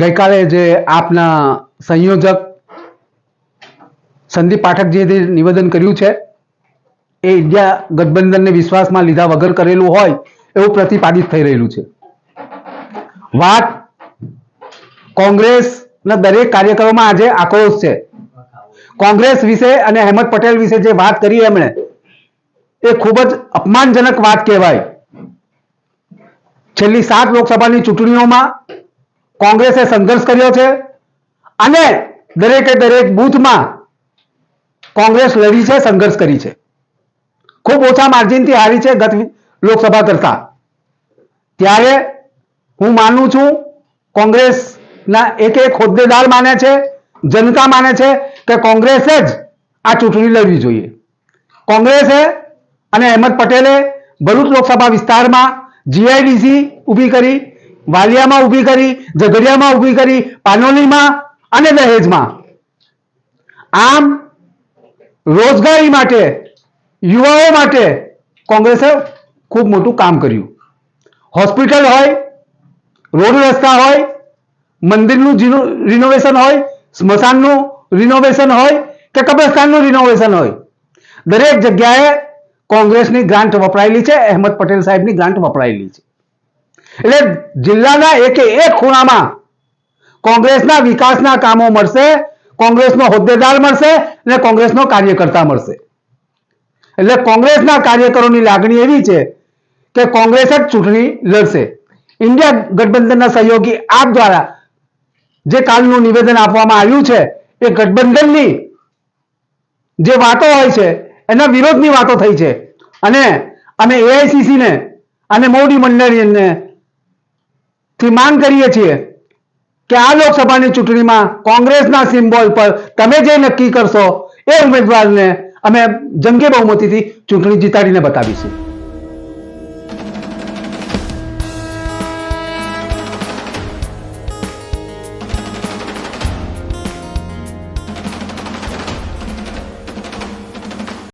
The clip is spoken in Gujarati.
ગઈકાલે જે આપના સંયોજક સંદીપ પાઠકજીએ નિવેદન કર્યું છે, એ ઇન્ડિયા ગઠબંધનને વિશ્વાસમાં લીધા વગર કરેલું હોય એવું પ્રતિપાદિત થઈ રહેલું છે. વાત કોંગ્રેસના દરેક કાર્યક્રમમાં આજે આક્રોશ છે. કોંગ્રેસ વિશે અને અહેમદ પટેલ વિશે જે વાત કરી એમણે, એ ખૂબ જ અપમાનજનક વાત કહેવાય. છેલ્લી સાત લોકસભાની ચૂંટણીઓમાં કોંગ્રેસે સંઘર્ષ કર્યો છે અને દરેકે દરેક બૂથમાં કોંગ્રેસ લડી છે, સંઘર્ષ કરી છે. ખૂબ ઓછા માર્જિનથી હારી છે ગત લોકસભા કરતા ત્યારે હું માનું છું કોંગ્રેસના એક એક હોદ્દેદાર માને છે, જનતા માને છે કે કોંગ્રેસે જ આ ચૂંટણી લડવી જોઈએ. કોંગ્રેસે અને અહેમદ પટેલે ભરૂચ લોકસભા વિસ્તારમાં જીઆઈડીસી ઊભી કરી વાલિયામાં ઊભી કરી, ઝઘડિયામાં ઊભી કરી, પાનોલીમાં અને દહેજમાં. આમ રોજગારી માટે, યુવાઓ માટે કોંગ્રેસે ખૂબ મોટું કામ કર્યું. હોસ્પિટલ હોય, રોડ રસ્તા હોય, મંદિરનું રિનોવેશન હોય, સ્મશાનનું રિનોવેશન હોય કે કબ્રસ્તાનનું રિનોવેશન હોય. દરેક જગ્યાએ કોંગ્રેસની ગ્રાન્ટ વપરાયેલી છે, અહેમદ પટેલ સાહેબની ગ્રાન્ટ વપરાયેલી છે. એટલે જિલ્લાના એકે એક ખૂણામાં કોંગ્રેસના વિકાસના કામો મળશે, કોંગ્રેસનો હોદ્દેદાર મળશે અને કોંગ્રેસનો કાર્યકર્તા મળશે. એટલે કોંગ્રેસના કાર્યકરોની લાગણી એવી છે કે કોંગ્રેસ જ ચૂંટણી લડશે. ઇન્ડિયા ગઠબંધનના સહયોગી આપ દ્વારા જે કાલનું નિવેદન આપવામાં આવ્યું છે, એ ગઠબંધનની જે વાતો હોય છે, એના વિરોધની વાતો થઈ છે. અને અમે એઆઈસીસીને અને મોવડી મંડળીને થી માંગ કરીએ છીએ કે આ લોકસભાની ચૂંટણીમાં કોંગ્રેસના સિમ્બોલ પર તમે જે નક્કી કરશો એ ઉમેદવારને અમે જંગી બહુમતીથી ચૂંટણી જીતાડીને બતાવીશું.